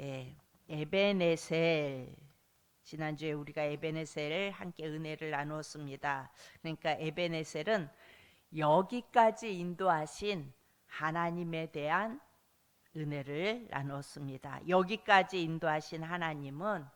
예, 에베네셀 지난주에 우리가 에베네셀 함께 은혜를 나누었습니다. 그러니까 에베네셀은 여기까지 인도하신 하나님에 대한 은혜를 나누었습니다. 여기까지 인도하신 하나님은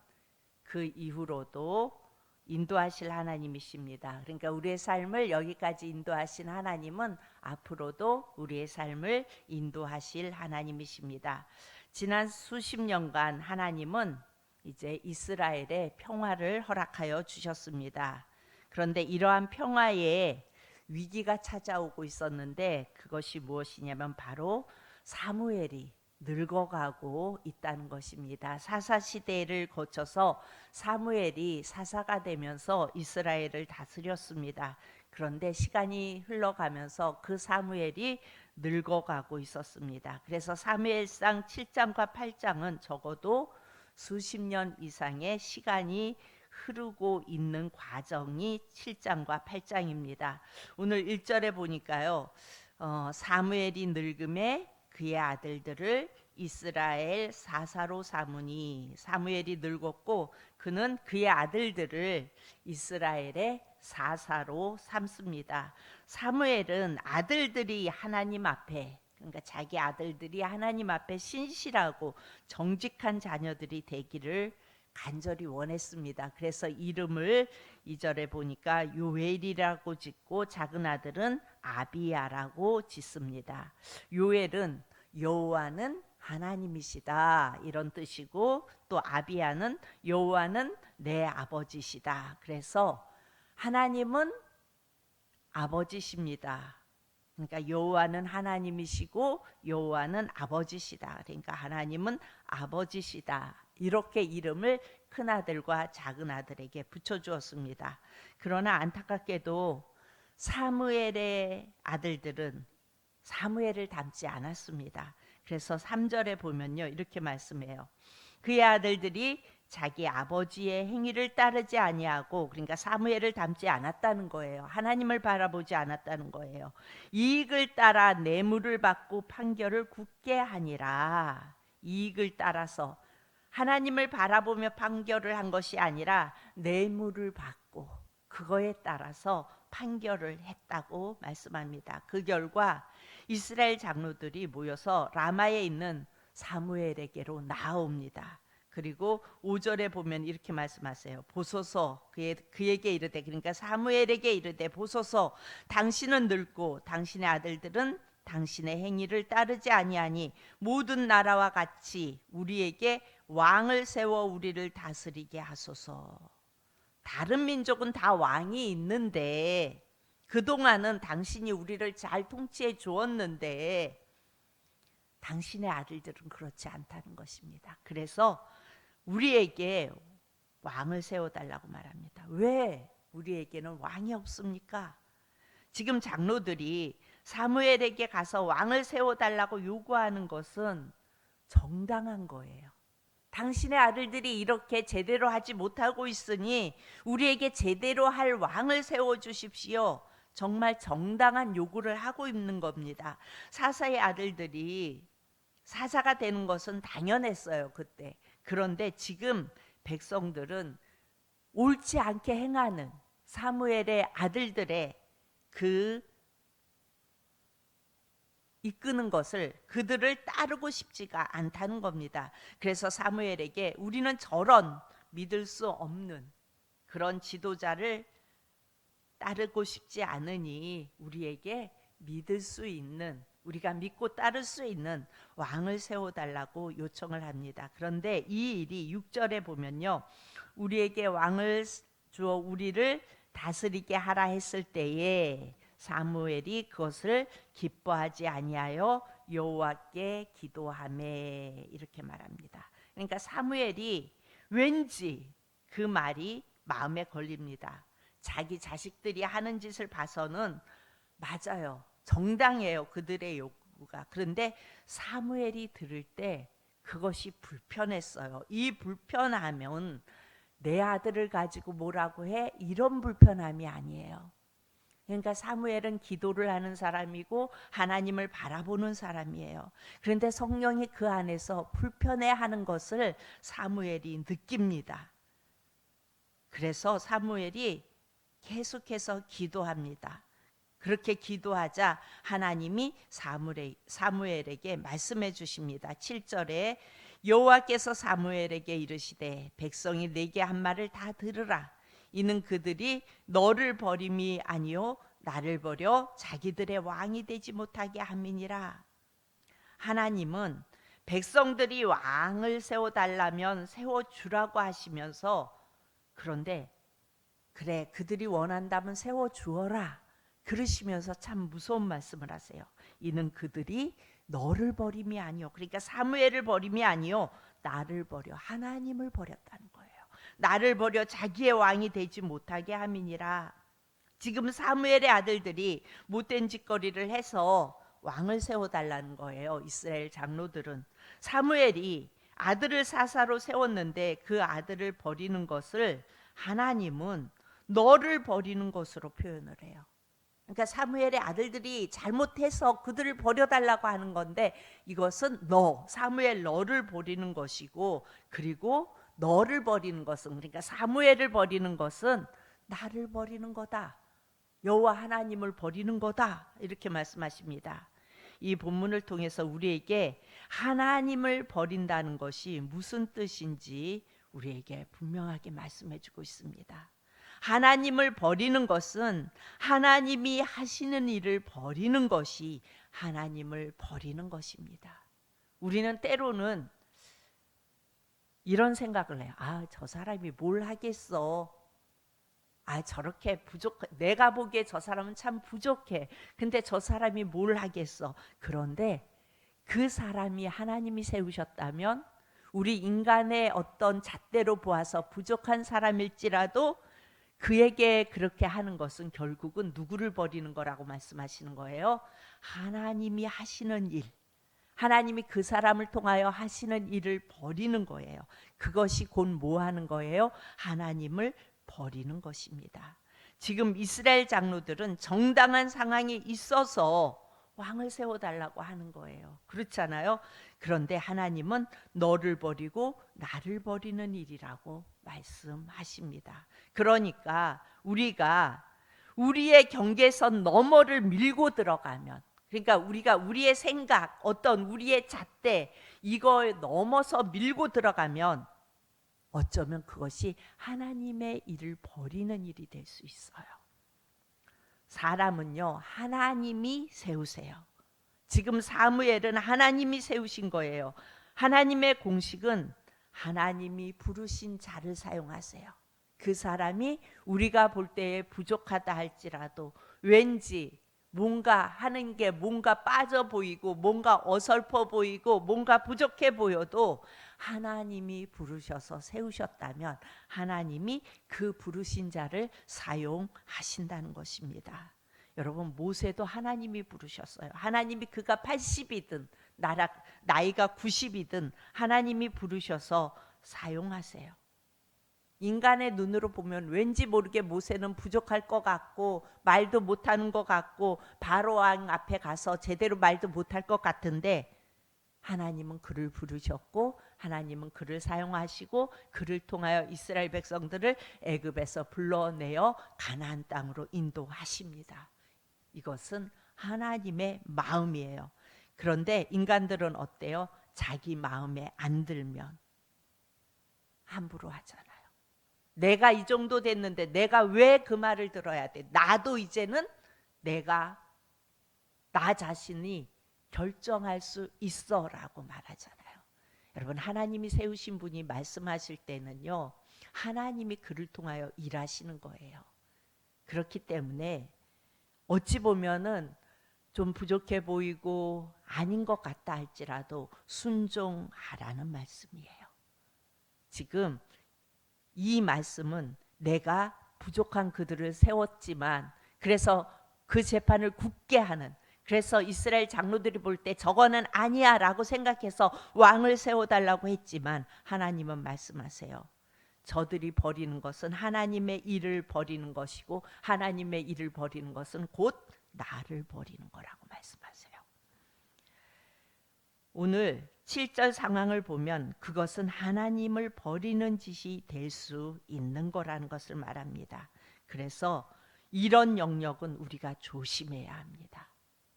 그 이후로도 인도하실 하나님이십니다. 그러니까 우리의 삶을 여기까지 인도하신 하나님은 앞으로도 우리의 삶을 인도하실 하나님이십니다. 지난 수십 년간 하나님은 이제 이스라엘에 평화를 허락하여 주셨습니다. 그런데 이러한 평화에 위기가 찾아오고 있었는데 그것이 무엇이냐면 바로 사무엘이 늙어가고 있다는 것입니다. 사사 시대를 거쳐서 사무엘이 사사가 되면서 이스라엘을 다스렸습니다. 그런데 시간이 흘러가면서 그 사무엘이 늙어가고 있었습니다. 그래서 사무엘상 7장과 8장은 적어도 수십 년 이상의 시간이 흐르고 있는 과정이 7장과 8장입니다. 오늘 1절에 보니까요. 어, 사무엘이 늙음에 그의 아들들을 이스라엘 사사로 삼으니 사무엘이 늙었고 그는 그의 아들들을 이스라엘의 사사로 삼습니다. 사무엘은 아들들이 하나님 앞에 그러니까 자기 아들들이 하나님 앞에 신실하고 정직한 자녀들이 되기를 간절히 원했습니다. 그래서 이름을 이절에 보니까 요엘이라고 짓고 작은 아들은 아비야라고 짓습니다. 요엘은 여호와는 하나님이시다 이런 뜻이고 또 아비야는 여호와는 내 아버지시다. 그래서 하나님은 아버지십니다. 그러니까 여호와는 하나님이시고 여호와는 아버지시다. 그러니까 하나님은 아버지시다. 이렇게 이름을 큰 아들과 작은 아들에게 붙여 주었습니다. 그러나 안타깝게도 사무엘의 아들들은 사무엘을 닮지 않았습니다. 그래서 3절에 보면요. 이렇게 말씀해요. 그의 아들들이 자기 아버지의 행위를 따르지 아니하고 그러니까 사무엘을 닮지 않았다는 거예요. 하나님을 바라보지 않았다는 거예요. 이익을 따라 뇌물을 받고 판결을 굳게 하니라. 이익을 따라서 하나님을 바라보며 판결을 한 것이 아니라 뇌물을 받고 그거에 따라서 판결을 했다고 말씀합니다. 그 결과 이스라엘 장로들이 모여서 라마에 있는 사무엘에게로 나옵니다. 그리고 5절에 보면 이렇게 말씀하세요. 보소서 그의, 그에게 이르되 그러니까 사무엘에게 이르되 보소서 당신은 늙고 당신의 아들들은 당신의 행위를 따르지 아니하니 모든 나라와 같이 우리에게 왕을 세워 우리를 다스리게 하소서. 다른 민족은 다 왕이 있는데 그동안은 당신이 우리를 잘 통치해 주었는데 당신의 아들들은 그렇지 않다는 것입니다. 그래서 우리에게 왕을 세워달라고 말합니다. 왜 우리에게는 왕이 없습니까? 지금 장로들이 사무엘에게 가서 왕을 세워달라고 요구하는 것은 정당한 거예요. 당신의 아들들이 이렇게 제대로 하지 못하고 있으니 우리에게 제대로 할 왕을 세워 주십시오. 정말 정당한 요구를 하고 있는 겁니다. 사사의 아들들이 사사가 되는 것은 당연했어요, 그때. 그런데 지금 백성들은 옳지 않게 행하는 사무엘의 아들들의 그 이끄는 것을 그들을 따르고 싶지가 않다는 겁니다. 그래서 사무엘에게 우리는 저런 믿을 수 없는 그런 지도자를 따르고 싶지 않으니 우리에게 믿을 수 있는 우리가 믿고 따를 수 있는 왕을 세워달라고 요청을 합니다. 그런데 이 일이 6절에 보면요. 우리에게 왕을 주어 우리를 다스리게 하라 했을 때에 사무엘이 그것을 기뻐하지 아니하여 여호와께 기도하매 이렇게 말합니다. 그러니까 사무엘이 왠지 그 말이 마음에 걸립니다. 자기 자식들이 하는 짓을 봐서는 맞아요. 정당해요. 그들의 요구가. 그런데 사무엘이 들을 때 그것이 불편했어요. 이 불편하면 내 아들을 가지고 뭐라고 해? 이런 불편함이 아니에요. 그러니까 사무엘은 기도를 하는 사람이고 하나님을 바라보는 사람이에요. 그런데 성령이 그 안에서 불편해하는 것을 사무엘이 느낍니다. 그래서 사무엘이 계속해서 기도합니다. 그렇게 기도하자 하나님이 사무엘, 사무엘 에게 말씀해 주십니다. 7절에 여호와께서 사무엘에게 이르시되 백성이 내게 한 말을 다 들으라. 이는 그들이 너를 버림이 아니요 나를 버려 자기들의 왕이 되지 못하게 함이니라. 하나님은 백성들이 왕을 세워 달라면 세워 주라고 하시면서 그런데 그래 그들이 원한다면 세워 주어라 그러시면서 참 무서운 말씀을 하세요. 이는 그들이 너를 버림이 아니요. 그러니까 사무엘을 버림이 아니요. 나를 버려 하나님을 버렸다는 거예요. 나를 버려 자기의 왕이 되지 못하게 함이니라. 지금 사무엘의 아들들이 못된 짓거리를 해서 왕을 세워 달라는 거예요. 이스라엘 장로들은 사무엘이 아들을 사사로 세웠는데 그 아들을 버리는 것을 하나님은 너를 버리는 것으로 표현을 해요. 그러니까 사무엘의 아들들이 잘못해서 그들을 버려달라고 하는 건데 이것은 너 사무엘 너를 버리는 것이고 그리고 너를 버리는 것은 그러니까 사무엘을 버리는 것은 나를 버리는 거다. 여호와 하나님을 버리는 거다. 이렇게 말씀하십니다. 이 본문을 통해서 우리에게 하나님을 버린다는 것이 무슨 뜻인지 우리에게 분명하게 말씀해 주고 있습니다. 하나님을 버리는 것은 하나님이 하시는 일을 버리는 것이 하나님을 버리는 것입니다. 우리는 때로는 이런 생각을 해요. 아, 저 사람이 뭘 하겠어. 아, 저렇게 부족, 내가 보기에 저 사람은 참 부족해. 근데 저 사람이 뭘 하겠어. 그런데 그 사람이 하나님이 세우셨다면 우리 인간의 어떤 잣대로 보아서 부족한 사람일지라도 그에게 그렇게 하는 것은 결국은 누구를 버리는 거라고 말씀하시는 거예요. 하나님이 하시는 일. 하나님이 그 사람을 통하여 하시는 일을 버리는 거예요. 그것이 곧 뭐 하는 거예요? 하나님을 버리는 것입니다. 지금 이스라엘 장로들은 정당한 상황이 있어서 왕을 세워달라고 하는 거예요. 그렇잖아요. 그런데 하나님은 너를 버리고 나를 버리는 일이라고 말씀하십니다. 그러니까 우리가 우리의 경계선 너머를 밀고 들어가면 그러니까 우리가 우리의 생각, 어떤 우리의 잣대 이걸 넘어서 밀고 들어가면 어쩌면 그것이 하나님의 일을 버리는 일이 될 수 있어요. 사람은요, 하나님이 세우세요. 지금 사무엘은 하나님이 세우신 거예요. 하나님의 공식은 하나님이 부르신 자를 사용하세요. 그 사람이 우리가 볼 때에 부족하다 할지라도 왠지 뭔가 하는 게 뭔가 빠져 보이고 뭔가 어설퍼 보이고 뭔가 부족해 보여도 하나님이 부르셔서 세우셨다면 하나님이 그 부르신 자를 사용하신다는 것입니다. 여러분 모세도 하나님이 부르셨어요. 하나님이 그가 80이든 나라, 나이가 90이든 하나님이 부르셔서 사용하세요. 인간의 눈으로 보면 왠지 모르게 모세는 부족할 것 같고 말도 못하는 것 같고 바로 왕 앞에 가서 제대로 말도 못할 것 같은데 하나님은 그를 부르셨고 하나님은 그를 사용하시고 그를 통하여 이스라엘 백성들을 애굽에서 불러내어 가나안 땅으로 인도하십니다. 이것은 하나님의 마음이에요. 그런데 인간들은 어때요? 자기 마음에 안 들면 함부로 하잖아요. 내가 이 정도 됐는데 내가 왜 그 말을 들어야 돼? 나도 이제는 내가 나 자신이 결정할 수 있어라고 말하잖아요. 여러분 하나님이 세우신 분이 말씀하실 때는요. 하나님이 그를 통하여 일하시는 거예요. 그렇기 때문에 어찌 보면은 좀 부족해 보이고 아닌 것 같다 할지라도 순종하라는 말씀이에요. 지금 이 말씀은 내가 부족한 그들을 세웠지만 그래서 그 재판을 굳게 하는 그래서 이스라엘 장로들이 볼 때 저거는 아니야라고 생각해서 왕을 세워달라고 했지만 하나님은 말씀하세요. 저들이 버리는 것은 하나님의 일을 버리는 것이고 하나님의 일을 버리는 것은 곧 나를 버리는 거라고 말씀하세요. 오늘 7절 상황을 보면 그것은 하나님을 버리는 짓이 될 수 있는 거라는 것을 말합니다. 그래서 이런 영역은 우리가 조심해야 합니다.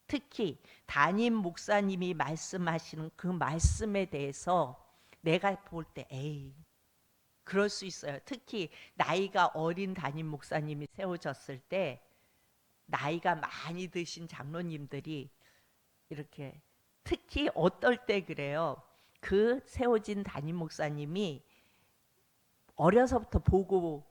특히 담임 목사님이 말씀하시는 그 말씀에 대해서 내가 볼 때 에이 그럴 수 있어요. 특히 나이가 어린 담임 목사님이 세워졌을 때 나이가 많이 드신 장로님들이 이렇게 특히 어떨 때 그래요. 그 세워진 담임 목사님이 어려서부터 보고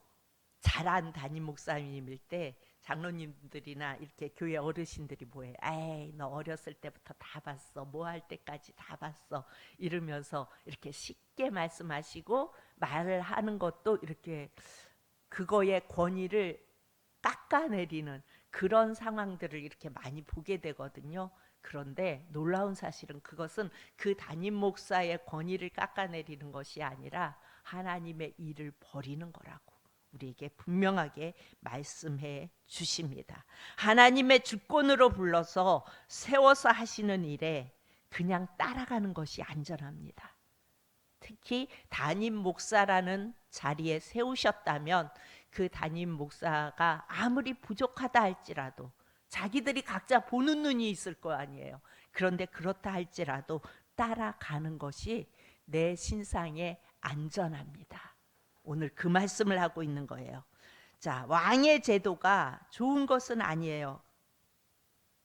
자란 담임 목사님일 때 장로님들이나 이렇게 교회 어르신들이 뭐해? 에이, 너 어렸을 때부터 다 봤어. 뭐 할 때까지 다 봤어. 이러면서 이렇게 쉽게 말씀하시고 말을 하는 것도 이렇게 그거의 권위를 깎아내리는 그런 상황들을 이렇게 많이 보게 되거든요. 그런데 놀라운 사실은 그것은 그 담임 목사의 권위를 깎아내리는 것이 아니라 하나님의 일을 버리는 거라고 우리에게 분명하게 말씀해 주십니다. 하나님의 주권으로 불러서 세워서 하시는 일에 그냥 따라가는 것이 안전합니다. 특히 담임 목사라는 자리에 세우셨다면 그 담임 목사가 아무리 부족하다 할지라도 자기들이 각자 보는 눈이 있을 거 아니에요. 그런데 그렇다 할지라도 따라가는 것이 내 신상에 안전합니다. 오늘 그 말씀을 하고 있는 거예요. 자, 왕의 제도가 좋은 것은 아니에요.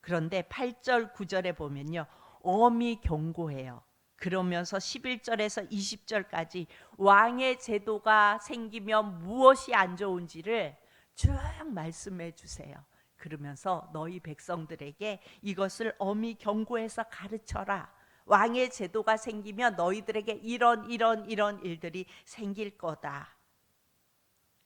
그런데 8절, 9절에 보면요. 엄히 경고해요. 그러면서 11절에서 20절까지 왕의 제도가 생기면 무엇이 안 좋은지를 쭉 말씀해 주세요. 그러면서 너희 백성들에게 이것을 엄히 경고해서 가르쳐라. 왕의 제도가 생기면 너희들에게 이런 이런 이런 일들이 생길 거다.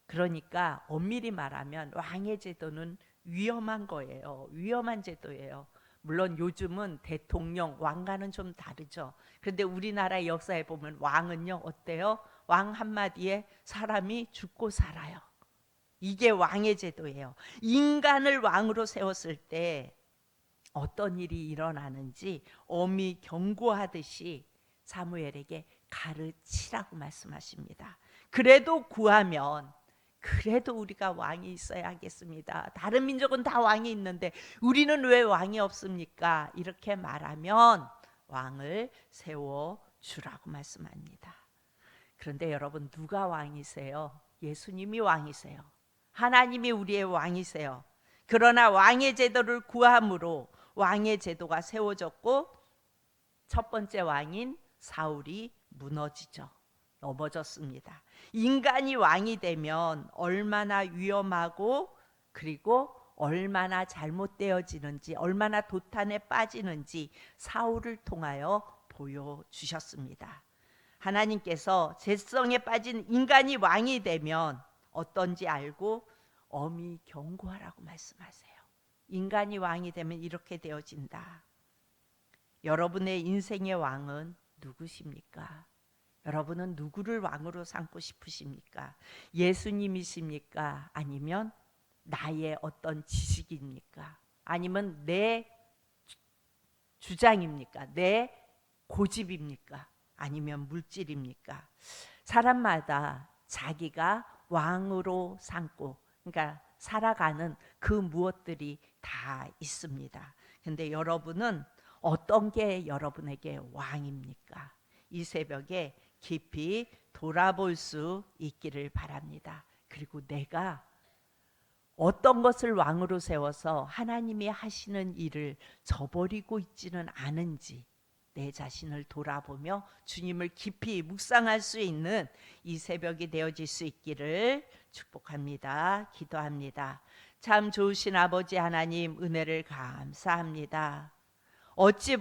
그러니까 엄밀히 말하면 왕의 제도는 위험한 거예요. 위험한 제도예요. 물론 요즘은 대통령, 왕과는 좀 다르죠. 그런데 우리나라 역사에 보면 왕은요, 어때요? 왕 한마디에 사람이 죽고 살아요. 이게 왕의 제도예요. 인간을 왕으로 세웠을 때 어떤 일이 일어나는지 엄히 경고하듯이 사무엘에게 가르치라고 말씀하십니다. 그래도 구하면 그래도 우리가 왕이 있어야 하겠습니다. 다른 민족은 다 왕이 있는데 우리는 왜 왕이 없습니까? 이렇게 말하면 왕을 세워 주라고 말씀합니다. 그런데 여러분 누가 왕이세요? 예수님이 왕이세요. 하나님이 우리의 왕이세요. 그러나 왕의 제도를 구함으로 왕의 제도가 세워졌고 첫 번째 왕인 사울이 무너지죠. 넘어졌습니다. 인간이 왕이 되면 얼마나 위험하고 그리고 얼마나 잘못되어지는지 얼마나 도탄에 빠지는지 사울을 통하여 보여주셨습니다. 하나님께서 재성에 빠진 인간이 왕이 되면 어떤지 알고 엄히 경고하라고 말씀하세요. 인간이 왕이 되면 이렇게 되어진다. 여러분의 인생의 왕은 누구십니까? 여러분은 누구를 왕으로 삼고 싶으십니까? 예수님이십니까? 아니면 나의 어떤 지식입니까? 아니면 내 주장입니까? 내 고집입니까? 아니면 물질입니까? 사람마다 자기가 왕으로 삼고 그러니까 살아가는 그 무엇들이 다 있습니다. 근데 여러분은 어떤 게 여러분에게 왕입니까? 이 새벽에 깊이 돌아볼 수 있기를 바랍니다. 그리고 내가 어떤 것을 왕으로 세워서 하나님이 하시는 일을 저버리고 있지는 않은지 내 자신을 돌아보며 주님을 깊이 묵상할 수 있는 이 새벽이 되어질 수 있기를 축복합니다. 기도합니다. 참 좋으신 아버지 하나님 은혜를 감사합니다. 어찌